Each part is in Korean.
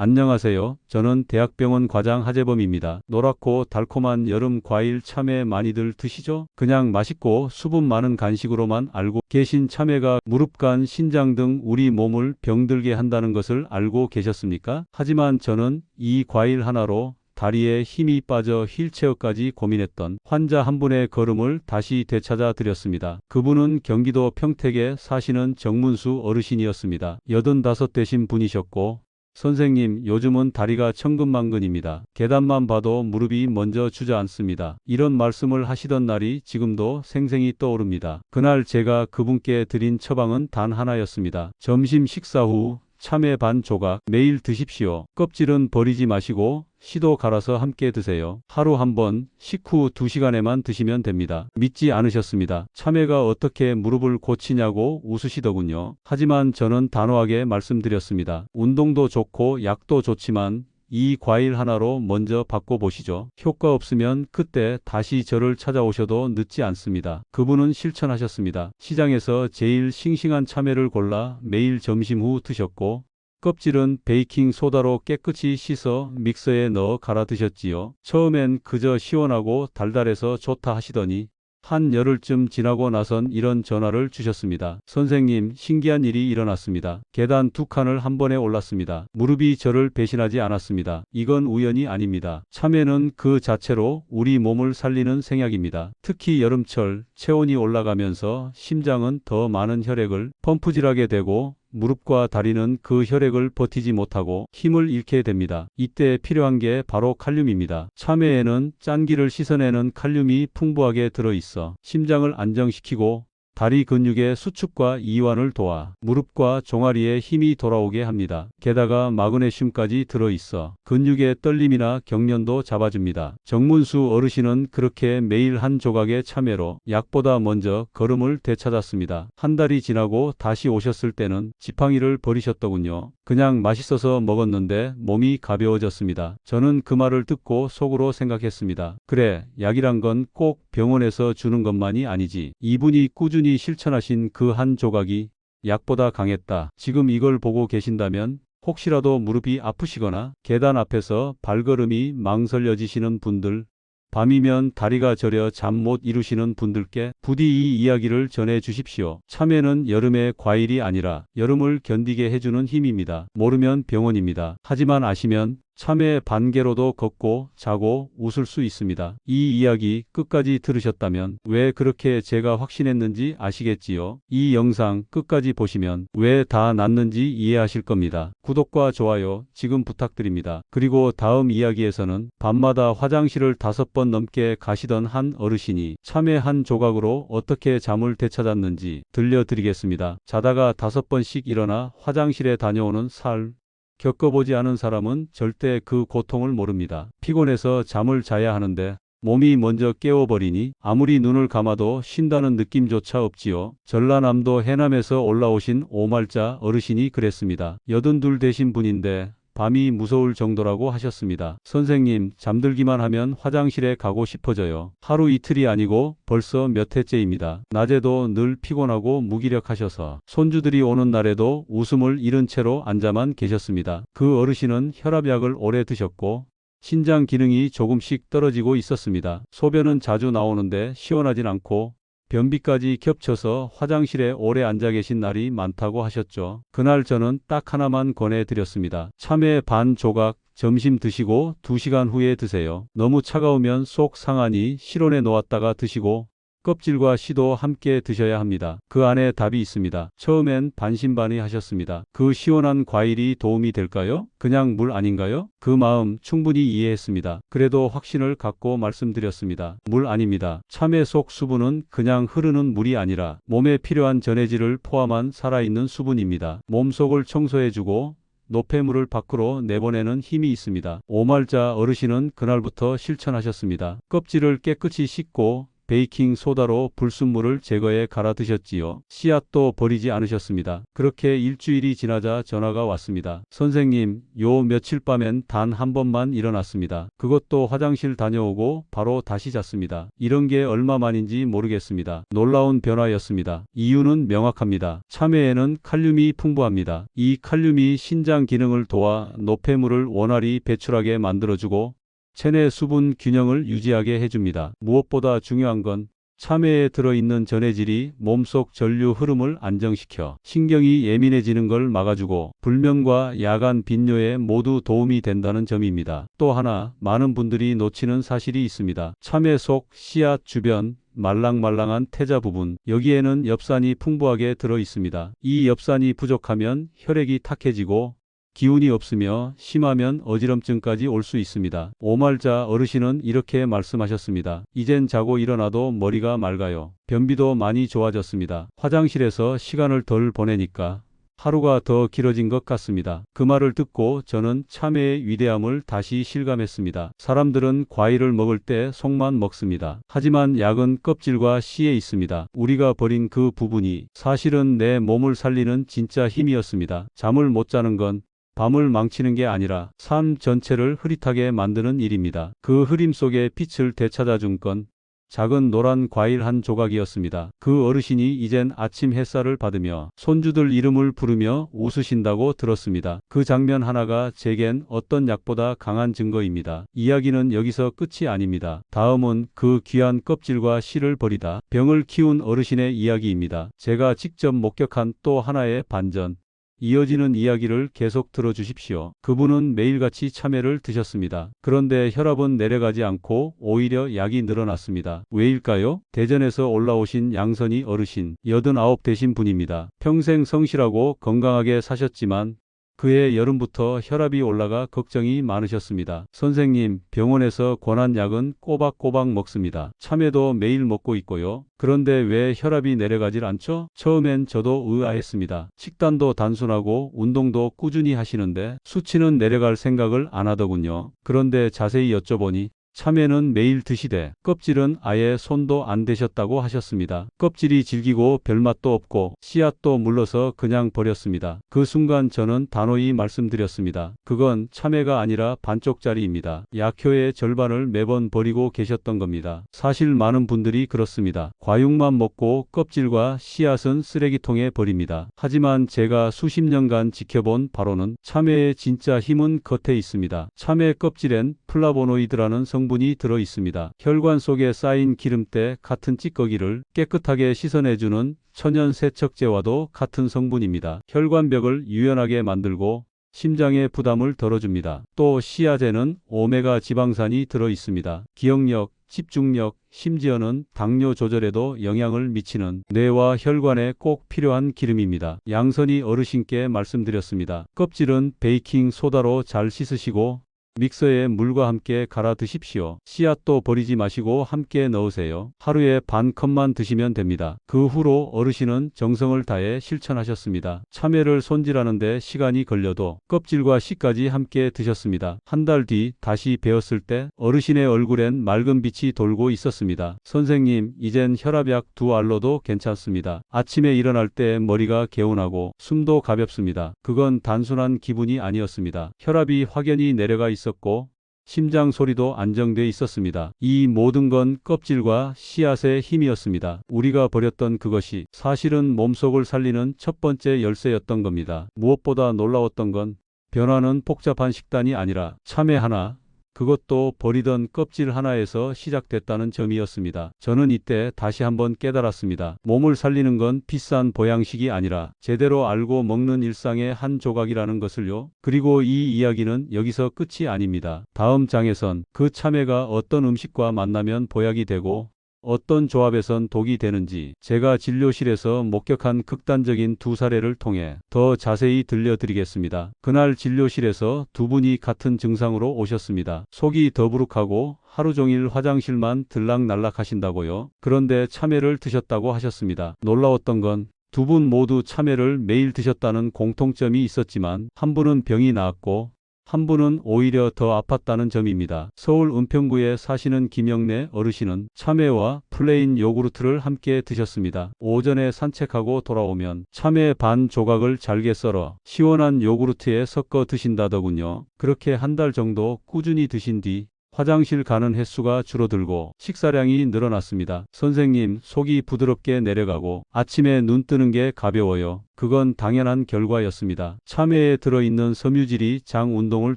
안녕하세요. 저는 대학병원 과장 하재범입니다. 노랗고 달콤한 여름 과일 참외 많이들 드시죠? 그냥 맛있고 수분 많은 간식으로만 알고 계신 참외가 무릎간, 신장 등 우리 몸을 병들게 한다는 것을 알고 계셨습니까? 하지만 저는 이 과일 하나로 다리에 힘이 빠져 휠체어까지 고민했던 환자 한 분의 걸음을 다시 되찾아 드렸습니다. 그분은 경기도 평택에 사시는 정문수 어르신이었습니다. 85 되신 분이셨고 선생님, 요즘은 다리가 천근만근입니다. 계단만 봐도 무릎이 먼저 주저앉습니다. 이런 말씀을 하시던 날이 지금도 생생히 떠오릅니다. 그날 제가 그분께 드린 처방은 단 하나였습니다. 점심 식사 후 참외 반 조각 매일 드십시오. 껍질은 버리지 마시고 시도 갈아서 함께 드세요. 하루 한 번, 식후 2시간에만 드시면 됩니다. 믿지 않으셨습니다. 참외가 어떻게 무릎을 고치냐고 웃으시더군요. 하지만 저는 단호하게 말씀드렸습니다. 운동도 좋고 약도 좋지만 이 과일 하나로 먼저 바꿔보시죠. 효과 없으면 그때 다시 저를 찾아오셔도 늦지 않습니다. 그분은 실천하셨습니다. 시장에서 제일 싱싱한 참외를 골라 매일 점심 후 드셨고 껍질은 베이킹 소다로 깨끗이 씻어 믹서에 넣어 갈아 드셨지요. 처음엔 그저 시원하고 달달해서 좋다 하시더니 한 열흘쯤 지나고 나선 이런 전화를 주셨습니다. 선생님, 신기한 일이 일어났습니다. 계단 두 칸을 한 번에 올랐습니다. 무릎이 저를 배신하지 않았습니다. 이건 우연이 아닙니다. 참외는 그 자체로 우리 몸을 살리는 생약입니다. 특히 여름철 체온이 올라가면서 심장은 더 많은 혈액을 펌프질하게 되고 무릎과 다리는 그 혈액을 버티지 못하고 힘을 잃게 됩니다. 이때 필요한 게 바로 칼륨입니다. 참외에는 짠기를 씻어내는 칼륨이 풍부하게 들어있어 심장을 안정시키고 다리 근육의 수축과 이완을 도와 무릎과 종아리에 힘이 돌아오게 합니다. 게다가 마그네슘까지 들어있어 근육의 떨림이나 경련도 잡아줍니다. 정문수 어르신은 그렇게 매일 한 조각의 참외로 약보다 먼저 걸음을 되찾았습니다. 한 달이 지나고 다시 오셨을 때는 지팡이를 버리셨더군요. 그냥 맛있어서 먹었는데 몸이 가벼워졌습니다. 저는 그 말을 듣고 속으로 생각했습니다. 그래, 약이란 건 꼭 병원에서 주는 것만이 아니지. 이분이 꾸준히 실천하신 그 한 조각이 약보다 강했다. 지금 이걸 보고 계신다면 혹시라도 무릎이 아프시거나 계단 앞에서 발걸음이 망설여지시는 분들, 밤이면 다리가 저려 잠 못 이루시는 분들께 부디 이 이야기를 전해 주십시오. 참외는 여름의 과일이 아니라 여름을 견디게 해주는 힘입니다. 모르면 병원입니다. 하지만 아시면 참외 반개로도 걷고 자고 웃을 수 있습니다. 이 이야기 끝까지 들으셨다면 왜 그렇게 제가 확신했는지 아시겠지요? 이 영상 끝까지 보시면 왜다 낫는지 이해하실 겁니다. 구독과 좋아요 지금 부탁드립니다. 그리고 다음 이야기에서는 밤마다 화장실을 다섯 번 넘게 가시던 한 어르신이 참외 한 조각으로 어떻게 잠을 되찾았는지 들려드리겠습니다. 자다가 다섯 번씩 일어나 화장실에 다녀오는 살 겪어보지 않은 사람은 절대 그 고통을 모릅니다. 피곤해서 잠을 자야 하는데 몸이 먼저 깨워버리니 아무리 눈을 감아도 쉰다는 느낌조차 없지요. 전라남도 해남에서 올라오신 오말자 어르신이 그랬습니다. 여든둘 되신 분인데 밤이 무서울 정도라고 하셨습니다. 선생님, 잠들기만 하면 화장실에 가고 싶어져요. 하루 이틀이 아니고 벌써 몇 해째입니다. 낮에도 늘 피곤하고 무기력하셔서 손주들이 오는 날에도 웃음을 잃은 채로 앉아만 계셨습니다. 그 어르신은 혈압약을 오래 드셨고 신장 기능이 조금씩 떨어지고 있었습니다. 소변은 자주 나오는데 시원하진 않고 변비까지 겹쳐서 화장실에 오래 앉아 계신 날이 많다고 하셨죠. 그날 저는 딱 하나만 권해드렸습니다. 참외 반 조각 점심 드시고 2시간 후에 드세요. 너무 차가우면 속 상하니 실온에 놓았다가 드시고 껍질과 씨도 함께 드셔야 합니다. 그 안에 답이 있습니다. 처음엔 반신반의 하셨습니다. 그 시원한 과일이 도움이 될까요? 그냥 물 아닌가요? 그 마음 충분히 이해했습니다. 그래도 확신을 갖고 말씀드렸습니다. 물 아닙니다. 참외 속 수분은 그냥 흐르는 물이 아니라 몸에 필요한 전해질을 포함한 살아있는 수분입니다. 몸속을 청소해주고 노폐물을 밖으로 내보내는 힘이 있습니다. 오말자 어르신은 그날부터 실천하셨습니다. 껍질을 깨끗이 씻고 베이킹 소다로 불순물을 제거해 갈아 드셨지요. 씨앗도 버리지 않으셨습니다. 그렇게 일주일이 지나자 전화가 왔습니다. 선생님, 요 며칠 밤엔 단 한 번만 일어났습니다. 그것도 화장실 다녀오고 바로 다시 잤습니다. 이런 게 얼마만인지 모르겠습니다. 놀라운 변화였습니다. 이유는 명확합니다. 참외에는 칼륨이 풍부합니다. 이 칼륨이 신장 기능을 도와 노폐물을 원활히 배출하게 만들어주고 체내 수분 균형을 유지하게 해줍니다. 무엇보다 중요한 건 참외에 들어있는 전해질이 몸속 전류 흐름을 안정시켜 신경이 예민해지는 걸 막아주고 불면과 야간 빈뇨에 모두 도움이 된다는 점입니다. 또 하나 많은 분들이 놓치는 사실이 있습니다. 참외 속 씨앗 주변 말랑말랑한 태자 부분 여기에는 엽산이 풍부하게 들어 있습니다. 이 엽산이 부족하면 혈액이 탁해지고 기운이 없으며 심하면 어지럼증까지 올 수 있습니다. 오말자 어르신은 이렇게 말씀하셨습니다. 이젠 자고 일어나도 머리가 맑아요. 변비도 많이 좋아졌습니다. 화장실에서 시간을 덜 보내니까 하루가 더 길어진 것 같습니다. 그 말을 듣고 저는 참회의 위대함을 다시 실감했습니다. 사람들은 과일을 먹을 때 속만 먹습니다. 하지만 약은 껍질과 씨에 있습니다. 우리가 버린 그 부분이 사실은 내 몸을 살리는 진짜 힘이었습니다. 잠을 못 자는 건 밤을 망치는 게 아니라 삶 전체를 흐릿하게 만드는 일입니다. 그 흐림 속에 빛을 되찾아 준 건 작은 노란 과일 한 조각이었습니다. 그 어르신이 이젠 아침 햇살을 받으며 손주들 이름을 부르며 웃으신다고 들었습니다. 그 장면 하나가 제겐 어떤 약보다 강한 증거입니다. 이야기는 여기서 끝이 아닙니다. 다음은 그 귀한 껍질과 씨를 버리다 병을 키운 어르신의 이야기입니다. 제가 직접 목격한 또 하나의 반전. 이어지는 이야기를 계속 들어주십시오. 그분은 매일같이 참외를 드셨습니다. 그런데 혈압은 내려가지 않고 오히려 약이 늘어났습니다. 왜일까요? 대전에서 올라오신 양선이 어르신, 89 되신 분입니다. 평생 성실하고 건강하게 사셨지만 그해 여름부터 혈압이 올라가 걱정이 많으셨습니다. 선생님, 병원에서 권한 약은 꼬박꼬박 먹습니다. 참외도 매일 먹고 있고요. 그런데 왜 혈압이 내려가질 않죠? 처음엔 저도 의아했습니다. 식단도 단순하고 운동도 꾸준히 하시는데 수치는 내려갈 생각을 안 하더군요. 그런데 자세히 여쭤보니 참외는 매일 드시되 껍질은 아예 손도 안 대셨다고 하셨습니다. 껍질이 질기고 별맛도 없고 씨앗도 물러서 그냥 버렸습니다. 그 순간 저는 단호히 말씀드렸습니다. 그건 참외가 아니라 반쪽짜리입니다. 약효의 절반을 매번 버리고 계셨던 겁니다. 사실 많은 분들이 그렇습니다. 과육만 먹고 껍질과 씨앗은 쓰레기통에 버립니다. 하지만 제가 수십 년간 지켜본 바로는 참외의 진짜 힘은 겉에 있습니다. 참외 껍질엔 플라보노이드라는 성분 이 들어 있습니다. 혈관 속에 쌓인 기름때 같은 찌꺼기를 깨끗하게 씻어내주는 천연 세척제와도 같은 성분입니다. 혈관벽을 유연하게 만들고 심장의 부담을 덜어줍니다. 또 씨앗에는 오메가 지방산이 들어 있습니다. 기억력, 집중력, 심지어는 당뇨 조절에도 영향을 미치는 뇌와 혈관에 꼭 필요한 기름입니다. 양선이 어르신께 말씀드렸습니다. 껍질은 베이킹 소다로 잘 씻으시고 믹서에 물과 함께 갈아 드십시오. 씨앗도 버리지 마시고 함께 넣으세요. 하루에 반 컵만 드시면 됩니다. 그 후로 어르신은 정성을 다해 실천하셨습니다. 참외를 손질하는데 시간이 걸려도 껍질과 씨까지 함께 드셨습니다. 한 달 뒤 다시 배웠을 때 어르신의 얼굴엔 맑은 빛이 돌고 있었습니다. 선생님, 이젠 혈압약 두 알로도 괜찮습니다. 아침에 일어날 때 머리가 개운하고 숨도 가볍습니다. 그건 단순한 기분이 아니었습니다. 혈압이 확연히 내려가 있어 있었고 심장 소리도 안정돼 있었습니다. 이 모든 건 껍질과 씨앗의 힘이었습니다. 우리가 버렸던 그것이 사실은 몸속을 살리는 첫 번째 열쇠였던 겁니다. 무엇보다 놀라웠던 건 변화는 복잡한 식단이 아니라 참외 하나, 그것도 버리던 껍질 하나에서 시작됐다는 점이었습니다. 저는 이때 다시 한번 깨달았습니다. 몸을 살리는 건 비싼 보양식이 아니라 제대로 알고 먹는 일상의 한 조각이라는 것을요. 그리고 이 이야기는 여기서 끝이 아닙니다. 다음 장에선 그 참외가 어떤 음식과 만나면 보약이 되고 어떤 조합에선 독이 되는지 제가 진료실에서 목격한 극단적인 두 사례를 통해 더 자세히 들려드리겠습니다. 그날 진료실에서 두 분이 같은 증상으로 오셨습니다. 속이 더부룩하고 하루 종일 화장실만 들락날락 하신다고요. 그런데 참외를 드셨다고 하셨습니다. 놀라웠던 건 두분 모두 참외를 매일 드셨다는 공통점이 있었지만 한 분은 병이 나았고 한 분은 오히려 더 아팠다는 점입니다. 서울 은평구에 사시는 김영래 어르신은 참외와 플레인 요구르트를 함께 드셨습니다. 오전에 산책하고 돌아오면 참외 반 조각을 잘게 썰어 시원한 요구르트에 섞어 드신다더군요. 그렇게 한 달 정도 꾸준히 드신 뒤 화장실 가는 횟수가 줄어들고 식사량이 늘어났습니다. 선생님, 속이 부드럽게 내려가고 아침에 눈 뜨는 게 가벼워요. 그건 당연한 결과였습니다. 참외에 들어있는 섬유질이 장 운동을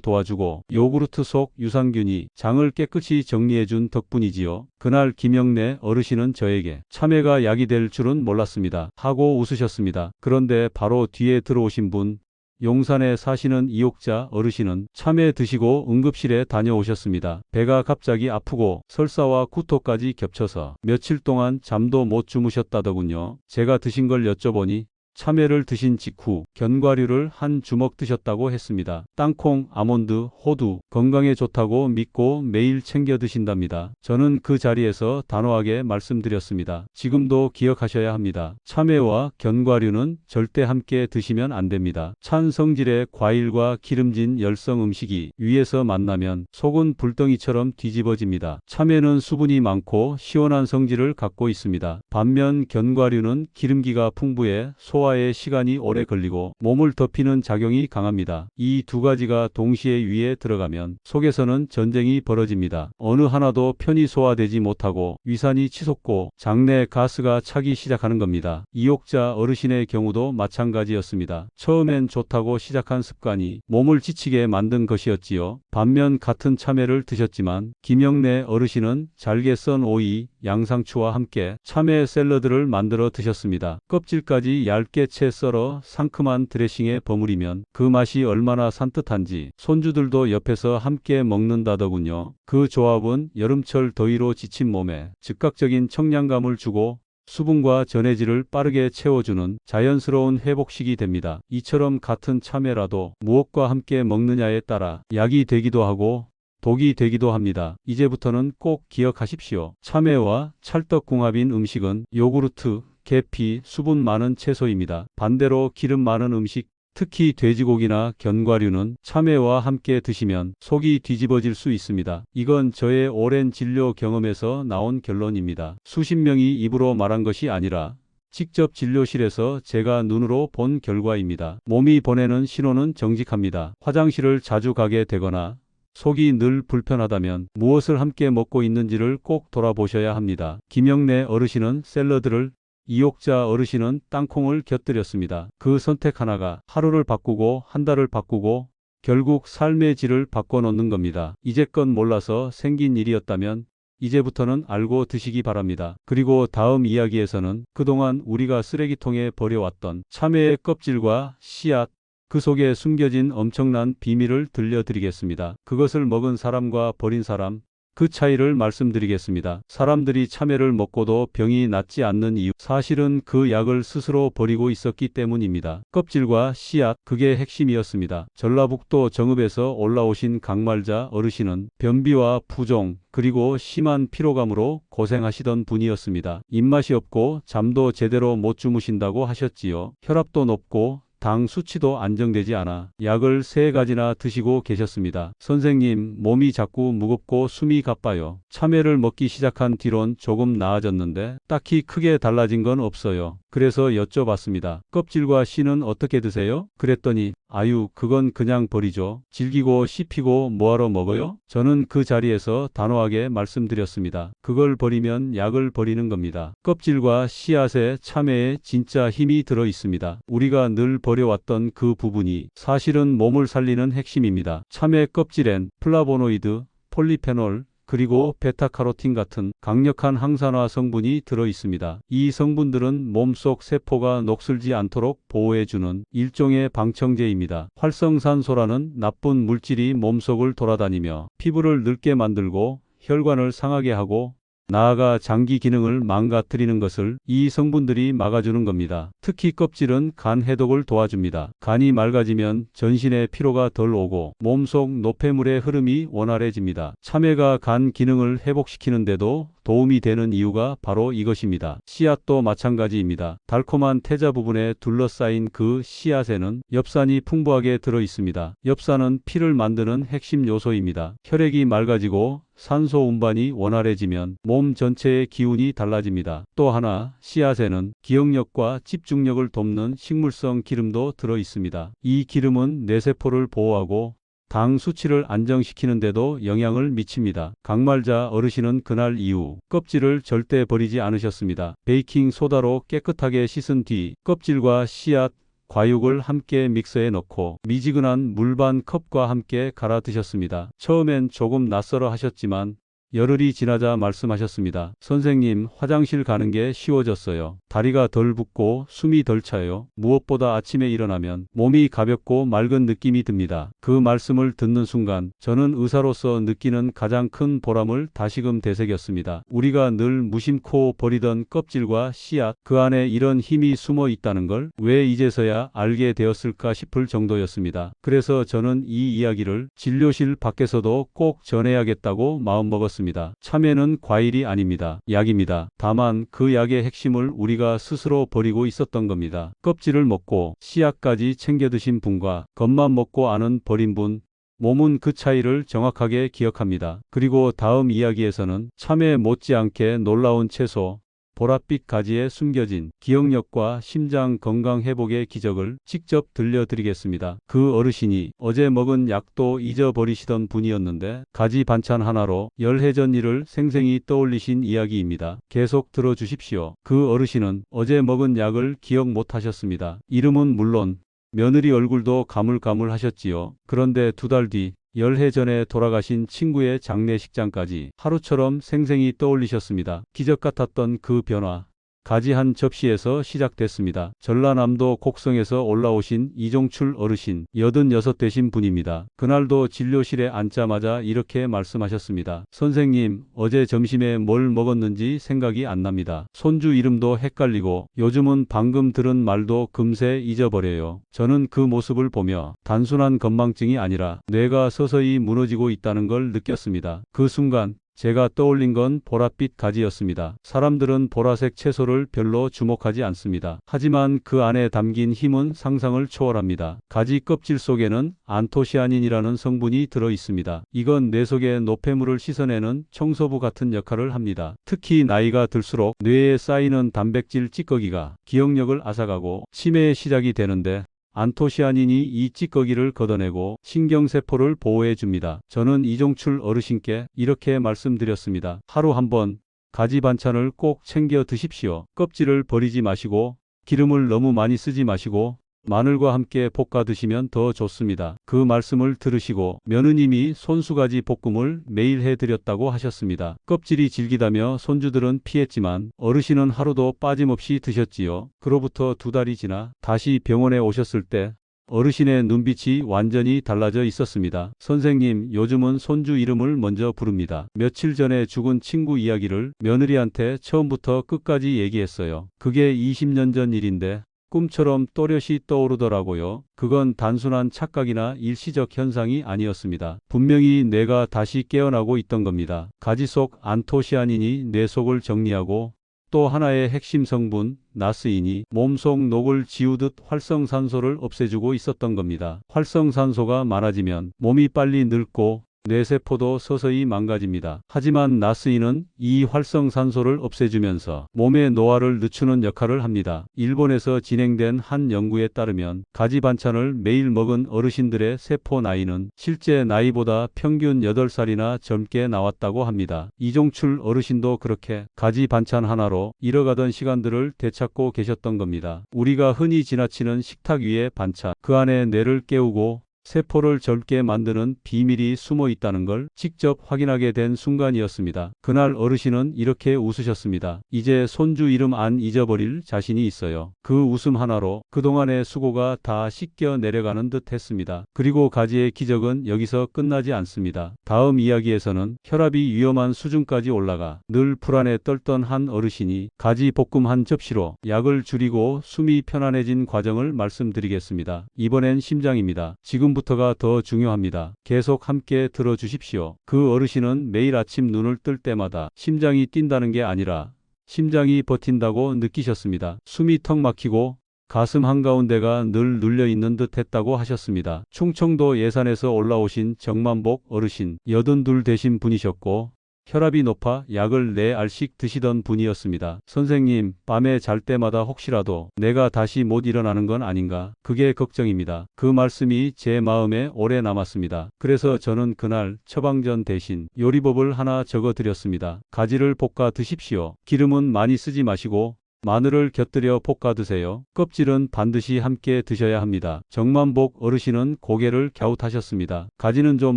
도와주고 요구르트 속 유산균이 장을 깨끗이 정리해준 덕분이지요. 그날 김영래 어르신은 저에게 참외가 약이 될 줄은 몰랐습니다. 하고 웃으셨습니다. 그런데 바로 뒤에 들어오신 분 용산에 사시는 이옥자 어르신은 참외 드시고 응급실에 다녀오셨습니다. 배가 갑자기 아프고 설사와 구토까지 겹쳐서 며칠 동안 잠도 못 주무셨다더군요. 제가 드신 걸 여쭤보니 참외를 드신 직후 견과류를 한 주먹 드셨다고 했습니다. 땅콩, 아몬드, 호두 건강에 좋다고 믿고 매일 챙겨 드신답니다. 저는 그 자리에서 단호하게 말씀드렸습니다. 지금도 기억하셔야 합니다. 참외와 견과류는 절대 함께 드시면 안 됩니다. 찬 성질의 과일과 기름진 열성 음식이 위에서 만나면 속은 불덩이처럼 뒤집어집니다. 참외는 수분이 많고 시원한 성질을 갖고 있습니다. 반면 견과류는 기름기가 풍부해 소 소화에 시간이 오래 걸리고 몸을 덮이는 작용이 강합니다. 이 두 가지가 동시에 위에 들어가면 속에서는 전쟁이 벌어집니다. 어느 하나도 편히 소화되지 못하고 위산이 치솟고 장내 가스가 차기 시작하는 겁니다. 이옥자 어르신의 경우도 마찬가지였습니다. 처음엔 좋다고 시작한 습관이 몸을 지치게 만든 것이었지요. 반면 같은 참외를 드셨지만 김영래 어르신은 잘게 썬 오이, 양상추와 함께 참외 샐러드를 만들어 드셨습니다. 껍질까지 얇게 채 썰어 상큼한 드레싱에 버무리면 그 맛이 얼마나 산뜻한지 손주들도 옆에서 함께 먹는다더군요. 그 조합은 여름철 더위로 지친 몸에 즉각적인 청량감을 주고 수분과 전해질을 빠르게 채워주는 자연스러운 회복식이 됩니다. 이처럼 같은 참외라도 무엇과 함께 먹느냐에 따라 약이 되기도 하고 독이 되기도 합니다. 이제부터는 꼭 기억하십시오. 참외와 찰떡궁합인 음식은 요구르트, 계피, 수분 많은 채소입니다. 반대로 기름 많은 음식, 특히 돼지고기나 견과류는 참외와 함께 드시면 속이 뒤집어질 수 있습니다. 이건 저의 오랜 진료 경험에서 나온 결론입니다. 수십 명이 입으로 말한 것이 아니라 직접 진료실에서 제가 눈으로 본 결과입니다. 몸이 보내는 신호는 정직합니다. 화장실을 자주 가게 되거나 속이 늘 불편하다면 무엇을 함께 먹고 있는지를 꼭 돌아보셔야 합니다. 김영래 어르신은 샐러드를 이옥자 어르신은 땅콩을 곁들였습니다. 그 선택 하나가 하루를 바꾸고 한 달을 바꾸고 결국 삶의 질을 바꿔놓는 겁니다. 이제껏 몰라서 생긴 일이었다면 이제부터는 알고 드시기 바랍니다. 그리고 다음 이야기에서는 그동안 우리가 쓰레기통에 버려왔던 참외의 껍질과 씨앗, 그 속에 숨겨진 엄청난 비밀을 들려드리겠습니다. 그것을 먹은 사람과 버린 사람, 그 차이를 말씀드리겠습니다. 사람들이 참외를 먹고도 병이 낫지 않는 이유, 사실은 그 약을 스스로 버리고 있었기 때문입니다. 껍질과 씨앗, 그게 핵심이었습니다. 전라북도 정읍에서 올라오신 강말자 어르신은 변비와 부종, 그리고 심한 피로감으로 고생하시던 분이었습니다. 입맛이 없고 잠도 제대로 못 주무신다고 하셨지요. 혈압도 높고 당 수치도 안정되지 않아 약을 세 가지나 드시고 계셨습니다. 선생님, 몸이 자꾸 무겁고 숨이 가빠요. 참외를 먹기 시작한 뒤론 조금 나아졌는데 딱히 크게 달라진 건 없어요. 그래서 여쭤봤습니다. 껍질과 씨는 어떻게 드세요? 그랬더니 아유 그건 그냥 버리죠. 질기고 씹히고 뭐하러 먹어요? 저는 그 자리에서 단호하게 말씀드렸습니다. 그걸 버리면 약을 버리는 겁니다. 껍질과 씨앗에 참외에 진짜 힘이 들어 있습니다. 우리가 늘 버려왔던 그 부분이 사실은 몸을 살리는 핵심입니다. 참외 껍질엔 플라보노이드, 폴리페놀, 그리고 베타카로틴 같은 강력한 항산화 성분이 들어 있습니다. 이 성분들은 몸속 세포가 녹슬지 않도록 보호해주는 일종의 방청제입니다. 활성산소라는 나쁜 물질이 몸속을 돌아다니며 피부를 늙게 만들고 혈관을 상하게 하고 나아가 장기 기능을 망가뜨리는 것을 이 성분들이 막아주는 겁니다. 특히 껍질은 간 해독을 도와줍니다. 간이 맑아지면 전신에 피로가 덜 오고 몸속 노폐물의 흐름이 원활해집니다. 참외가 간 기능을 회복시키는데도 도움이 되는 이유가 바로 이것입니다. 씨앗도 마찬가지입니다. 달콤한 태자 부분에 둘러싸인 그 씨앗에는 엽산이 풍부하게 들어 있습니다. 엽산은 피를 만드는 핵심 요소입니다. 혈액이 맑아지고 산소 운반이 원활해지면 몸 전체의 기운이 달라집니다. 또 하나 씨앗에는 기억력과 집중력을 돕는 식물성 기름도 들어 있습니다. 이 기름은 뇌세포를 보호하고 당 수치를 안정시키는데도 영향을 미칩니다. 강말자 어르신은 그날 이후 껍질을 절대 버리지 않으셨습니다. 베이킹 소다로 깨끗하게 씻은 뒤 껍질과 씨앗, 과육을 함께 믹서에 넣고 미지근한 물 반 컵과 함께 갈아 드셨습니다. 처음엔 조금 낯설어 하셨지만 열흘이 지나자 말씀하셨습니다. 선생님, 화장실 가는 게 쉬워졌어요. 다리가 덜 붓고 숨이 덜 차요. 무엇보다 아침에 일어나면 몸이 가볍고 맑은 느낌이 듭니다. 그 말씀을 듣는 순간 저는 의사로서 느끼는 가장 큰 보람을 다시금 되새겼습니다. 우리가 늘 무심코 버리던 껍질과 씨앗, 그 안에 이런 힘이 숨어 있다는 걸 왜 이제서야 알게 되었을까 싶을 정도였습니다. 그래서 저는 이 이야기를 진료실 밖에서도 꼭 전해야겠다고 마음먹었습니다. 참외는 과일이 아닙니다. 약입니다. 다만 그 약의 핵심을 우리가 스스로 버리고 있었던 겁니다. 껍질을 먹고 씨앗까지 챙겨 드신 분과 겉만 먹고 아는 버린 분, 몸은 그 차이를 정확하게 기억합니다. 그리고 다음 이야기에서는 참외 못지않게 놀라운 채소, 보랏빛 가지에 숨겨진 기억력과 심장 건강 회복의 기적을 직접 들려드리겠습니다. 그 어르신이 어제 먹은 약도 잊어버리시던 분이었는데 가지 반찬 하나로 열해전 일을 생생히 떠올리신 이야기입니다. 계속 들어주십시오. 그 어르신은 어제 먹은 약을 기억 못하셨습니다. 이름은 물론 며느리 얼굴도 가물가물하셨지요. 그런데 두 달 뒤 열해 전에 돌아가신 친구의 장례식장까지 하루처럼 생생히 떠올리셨습니다. 기적 같았던 그 변화. 가지 한 접시에서 시작됐습니다. 전라남도 곡성에서 올라오신 이종출 어르신 86 되신 분입니다. 그날도 진료실에 앉자마자 이렇게 말씀하셨습니다. 선생님, 어제 점심에 뭘 먹었는지 생각이 안 납니다. 손주 이름도 헷갈리고 요즘은 방금 들은 말도 금세 잊어버려요. 저는 그 모습을 보며 단순한 건망증이 아니라 뇌가 서서히 무너지고 있다는 걸 느꼈습니다. 그 순간 제가 떠올린 건 보랏빛 가지였습니다. 사람들은 보라색 채소를 별로 주목하지 않습니다. 하지만 그 안에 담긴 힘은 상상을 초월합니다. 가지 껍질 속에는 안토시아닌이라는 성분이 들어 있습니다. 이건 뇌 속의 노폐물을 씻어내는 청소부 같은 역할을 합니다. 특히 나이가 들수록 뇌에 쌓이는 단백질 찌꺼기가 기억력을 앗아가고 치매의 시작이 되는데 안토시아닌이 이 찌꺼기를 걷어내고 신경세포를 보호해 줍니다. 저는 이종출 어르신께 이렇게 말씀드렸습니다. 하루 한번 가지 반찬을 꼭 챙겨 드십시오. 껍질을 버리지 마시고 기름을 너무 많이 쓰지 마시고 마늘과 함께 볶아 드시면 더 좋습니다. 그 말씀을 들으시고 며느님이 손수가지 볶음을 매일 해드렸다고 하셨습니다. 껍질이 질기다며 손주들은 피했지만 어르신은 하루도 빠짐없이 드셨지요. 그로부터 두 달이 지나 다시 병원에 오셨을 때 어르신의 눈빛이 완전히 달라져 있었습니다. 선생님, 요즘은 손주 이름을 먼저 부릅니다. 며칠 전에 죽은 친구 이야기를 며느리한테 처음부터 끝까지 얘기했어요. 그게 20년 전 일인데 꿈처럼 또렷이 떠오르더라고요. 그건 단순한 착각이나 일시적 현상이 아니었습니다. 분명히 뇌가 다시 깨어나고 있던 겁니다. 가지 속 안토시아닌이 뇌 속을 정리하고 또 하나의 핵심 성분 나스인이 몸속 녹을 지우듯 활성산소를 없애주고 있었던 겁니다. 활성산소가 많아지면 몸이 빨리 늙고 뇌세포도 서서히 망가집니다. 하지만 나스인은 이 활성산소를 없애주면서 몸의 노화를 늦추는 역할을 합니다. 일본에서 진행된 한 연구에 따르면 가지 반찬을 매일 먹은 어르신들의 세포 나이는 실제 나이보다 평균 8살이나 젊게 나왔다고 합니다. 이종출 어르신도 그렇게 가지 반찬 하나로 잃어가던 시간들을 되찾고 계셨던 겁니다. 우리가 흔히 지나치는 식탁 위의 반찬, 그 안에 뇌를 깨우고 세포를 젊게 만드는 비밀이 숨어 있다는 걸 직접 확인하게 된 순간이었습니다. 그날 어르신은 이렇게 웃으셨습니다. 이제 손주 이름 안 잊어버릴 자신이 있어요. 그 웃음 하나로 그동안의 수고가 다 씻겨 내려가는 듯 했습니다. 그리고 가지의 기적은 여기서 끝나지 않습니다. 다음 이야기에서는 혈압이 위험한 수준까지 올라가 늘 불안에 떨던 한 어르신이 가지 볶음 한 접시로 약을 줄이고 숨이 편안해진 과정을 말씀드리겠습니다. 이번엔 심장입니다. 지금 부터가 더 중요합니다. 계속 함께 들어주십시오. 그 어르신은 매일 아침 눈을 뜰 때마다 심장이 뛴다는 게 아니라 심장이 버틴다고 느끼셨습니다. 숨이 턱 막히고 가슴 한가운데가 늘 눌려 있는 듯 했다고 하셨습니다. 충청도 예산에서 올라오신 정만복 어르신 82 되신 분이셨고 혈압이 높아 약을 4알씩 드시던 분이었습니다. 선생님, 밤에 잘 때마다 혹시라도 내가 다시 못 일어나는 건 아닌가? 그게 걱정입니다. 그 말씀이 제 마음에 오래 남았습니다. 그래서 저는 그날 처방전 대신 요리법을 하나 적어 드렸습니다. 가지를 볶아 드십시오. 기름은 많이 쓰지 마시고 마늘을 곁들여 볶아 드세요. 껍질은 반드시 함께 드셔야 합니다. 정만복 어르신은 고개를 갸웃하셨습니다. 가지는 좀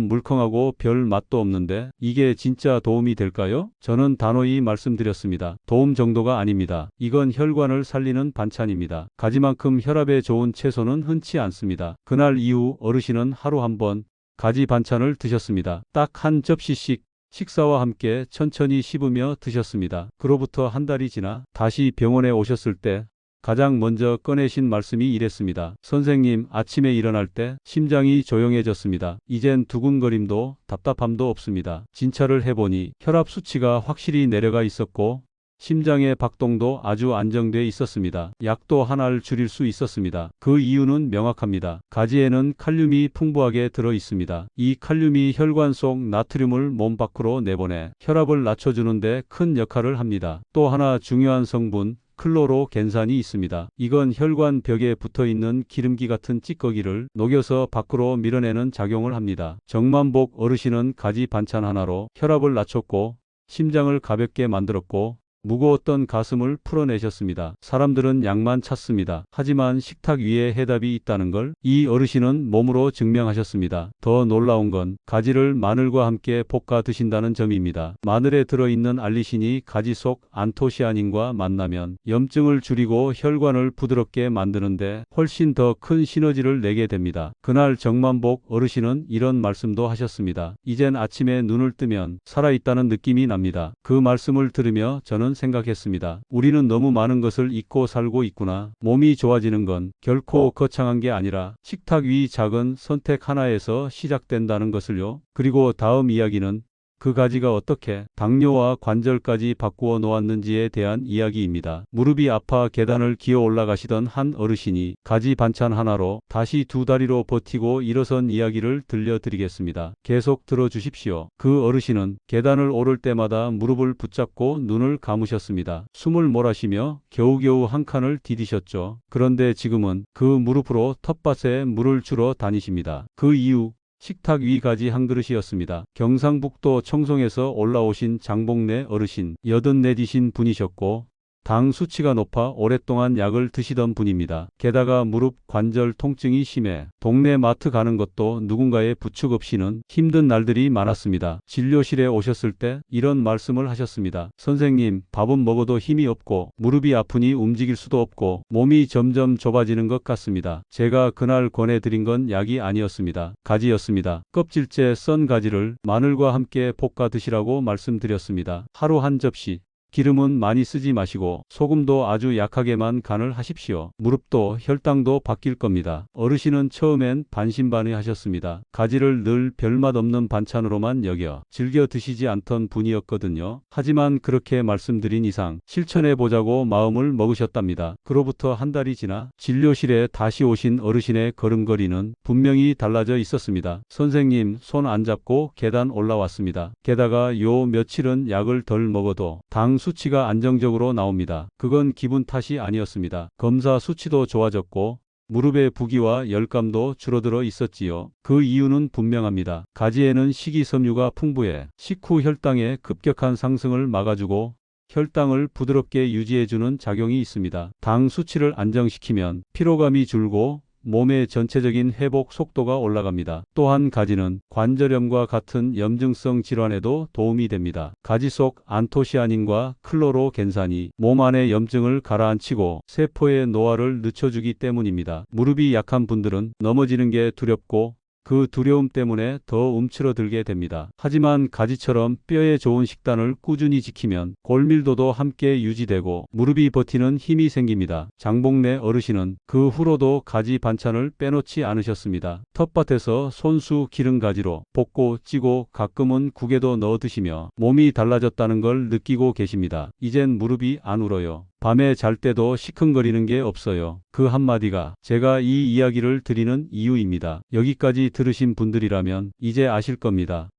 물컹하고 별 맛도 없는데 이게 진짜 도움이 될까요? 저는 단호히 말씀드렸습니다. 도움 정도가 아닙니다. 이건 혈관을 살리는 반찬입니다. 가지만큼 혈압에 좋은 채소는 흔치 않습니다. 그날 이후 어르신은 하루 한번 가지 반찬을 드셨습니다. 딱 한 접시씩 식사와 함께 천천히 씹으며 드셨습니다. 그로부터 한 달이 지나 다시 병원에 오셨을 때 가장 먼저 꺼내신 말씀이 이랬습니다. 선생님, 아침에 일어날 때 심장이 조용해졌습니다. 이젠 두근거림도 답답함도 없습니다. 진찰을 해보니 혈압 수치가 확실히 내려가 있었고 심장의 박동도 아주 안정돼 있었습니다. 약도 하나를 줄일 수 있었습니다. 그 이유는 명확합니다. 가지에는 칼륨이 풍부하게 들어 있습니다. 이 칼륨이 혈관 속 나트륨을 몸 밖으로 내보내 혈압을 낮춰주는데 큰 역할을 합니다. 또 하나 중요한 성분 클로로 겐산이 있습니다. 이건 혈관 벽에 붙어 있는 기름기 같은 찌꺼기를 녹여서 밖으로 밀어내는 작용을 합니다. 정만복 어르신은 가지 반찬 하나로 혈압을 낮췄고 심장을 가볍게 만들었고 무거웠던 가슴을 풀어내셨습니다. 사람들은 약만 찾습니다. 하지만 식탁 위에 해답이 있다는 걸 이 어르신은 몸으로 증명하셨습니다. 더 놀라운 건 가지를 마늘과 함께 볶아 드신다는 점입니다. 마늘에 들어있는 알리신이 가지 속 안토시아닌과 만나면 염증을 줄이고 혈관을 부드럽게 만드는데 훨씬 더 큰 시너지를 내게 됩니다. 그날 정만복 어르신은 이런 말씀도 하셨습니다. 이젠 아침에 눈을 뜨면 살아있다는 느낌이 납니다. 그 말씀을 들으며 저는 생각했습니다. 우리는 너무 많은 것을 잊고 살고 있구나. 몸이 좋아지는 건 결코 거창한 게 아니라 식탁 위 작은 선택 하나에서 시작된다는 것을요. 그리고 다음 이야기는 그 가지가 어떻게 당뇨와 관절까지 바꾸어 놓았는지에 대한 이야기입니다. 무릎이 아파 계단을 기어 올라가시던 한 어르신이 가지 반찬 하나로 다시 두 다리로 버티고 일어선 이야기를 들려드리겠습니다. 계속 들어주십시오. 그 어르신은 계단을 오를 때마다 무릎을 붙잡고 눈을 감으셨습니다. 숨을 몰아쉬며 겨우겨우 한 칸을 디디셨죠. 그런데 지금은 그 무릎으로 텃밭에 물을 주러 다니십니다. 그 이유 식탁 위 가지 한 그릇이었습니다. 경상북도 청송에서 올라오신 장복래 어르신, 여든 내디신 분이셨고 당 수치가 높아 오랫동안 약을 드시던 분입니다. 게다가 무릎 관절 통증이 심해 동네 마트 가는 것도 누군가의 부축 없이는 힘든 날들이 많았습니다. 진료실에 오셨을 때 이런 말씀을 하셨습니다. 선생님, 밥은 먹어도 힘이 없고 무릎이 아프니 움직일 수도 없고 몸이 점점 좁아지는 것 같습니다. 제가 그날 권해드린 건 약이 아니었습니다. 가지였습니다. 껍질째 썬 가지를 마늘과 함께 볶아 드시라고 말씀드렸습니다. 하루 한 접시 기름은 많이 쓰지 마시고 소금도 아주 약하게만 간을 하십시오. 무릎도 혈당도 바뀔 겁니다. 어르신은 처음엔 반신반의 하셨습니다. 가지를 늘 별맛 없는 반찬으로만 여겨 즐겨 드시지 않던 분이었거든요. 하지만 그렇게 말씀드린 이상 실천해 보자고 마음을 먹으셨답니다. 그로부터 한 달이 지나 진료실에 다시 오신 어르신의 걸음걸이는 분명히 달라져 있었습니다. 선생님 손 안 잡고 계단 올라왔습니다. 게다가 요 며칠은 약을 덜 먹어도 당 수치가 안정적으로 나옵니다. 그건 기분 탓이 아니었습니다. 검사 수치도 좋아졌고 무릎의 부기와 열감도 줄어들어 있었지요. 그 이유는 분명합니다. 가지에는 식이섬유가 풍부해 식후 혈당의 급격한 상승을 막아주고 혈당을 부드럽게 유지해주는 작용이 있습니다. 당 수치를 안정시키면 피로감이 줄고 몸의 전체적인 회복 속도가 올라갑니다. 또한 가지는 관절염과 같은 염증성 질환에도 도움이 됩니다. 가지 속 안토시아닌과 클로로겐산이 몸 안의 염증을 가라앉히고 세포의 노화를 늦춰주기 때문입니다. 무릎이 약한 분들은 넘어지는 게 두렵고 그 두려움 때문에 더 움츠러들게 됩니다. 하지만 가지처럼 뼈에 좋은 식단을 꾸준히 지키면 골밀도도 함께 유지되고 무릎이 버티는 힘이 생깁니다. 장봉래 어르신은 그 후로도 가지 반찬을 빼놓지 않으셨습니다. 텃밭에서 손수 기른 가지로 볶고 찌고 가끔은 국에도 넣어 드시며 몸이 달라졌다는 걸 느끼고 계십니다. 이젠 무릎이 안 울어요. 밤에 잘 때도 시큰거리는 게 없어요. 그 한마디가 제가 이 이야기를 드리는 이유입니다. 여기까지 들으신 분들이라면 이제 아실 겁니다.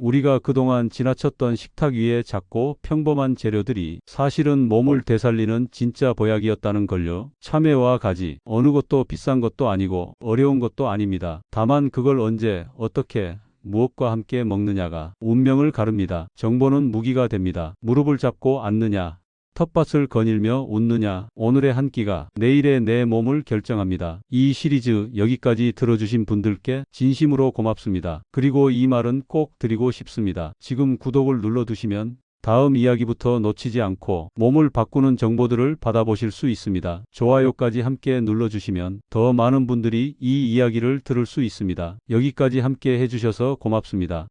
우리가 그동안 지나쳤던 식탁 위에 작고 평범한 재료들이 사실은 몸을 되살리는 진짜 보약이었다는 걸요. 참외와 가지, 어느 것도 비싼 것도 아니고 어려운 것도 아닙니다. 다만 그걸 언제, 어떻게, 무엇과 함께 먹느냐가 운명을 가릅니다. 정보는 무기가 됩니다. 무릎을 잡고 앉느냐, 텃밭을 거닐며 웃느냐, 오늘의 한 끼가 내일의 내 몸을 결정합니다. 이 시리즈 여기까지 들어주신 분들께 진심으로 고맙습니다. 그리고 이 말은 꼭 드리고 싶습니다. 지금 구독을 눌러두시면 다음 이야기부터 놓치지 않고 몸을 바꾸는 정보들을 받아보실 수 있습니다. 좋아요까지 함께 눌러주시면 더 많은 분들이 이 이야기를 들을 수 있습니다. 여기까지 함께 해주셔서 고맙습니다.